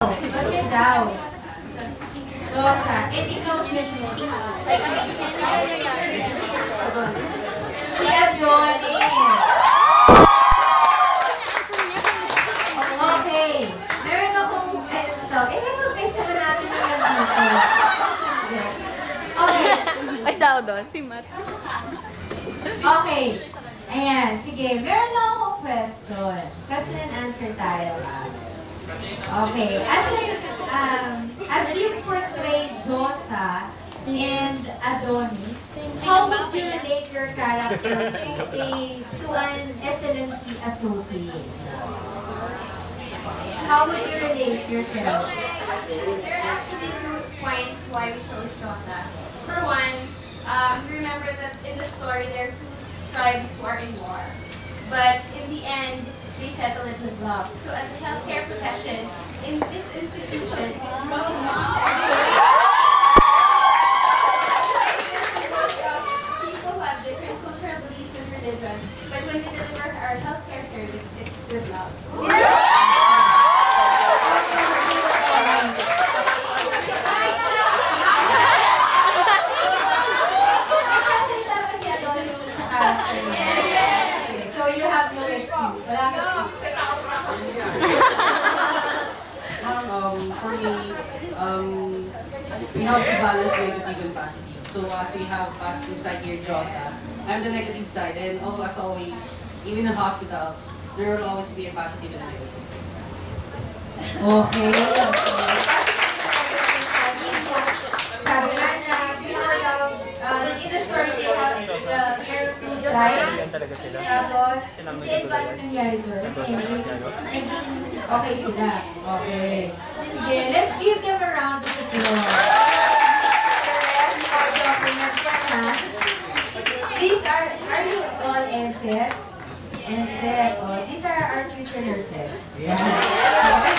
Bakit daw? Rosa. And ikaw si Si Adonis. Okay. Meron akong, ito. Eh, mag-guess naman natin yung nandito. Okay. Ay, tao doon, si Matt. Okay. Ayan, sige. Meron akong question. Question and answer tayo. Okay. As you, um, as you portray Josa and Adonis, how would you relate your character to, a, to an SLMC associate? How would you relate yourself? There are actually two points why we chose Josa. For one, um, remember that in the story there are two tribes who are in war. But in the end, settle with love. So as a healthcare profession, in this institution, people who have different cultural beliefs and religion, but when we deliver our healthcare service, it's with love. Um, we have to balance negative and positive. So as we have positive side here, Josa, I'm the negative side, and oh, as always, even in hospitals, there will always be a positive and a negative side. Okay. Sabi nga na, before daw, uh, in the story they have the meron. Tapos, hindi ba nangyari doon? Naging okay sila. Okay. Sige, let's give them a round of applause. Correct, audio opener yan. These are, are you all NSET? NSET. Oh, these are our future nurses. Yeah.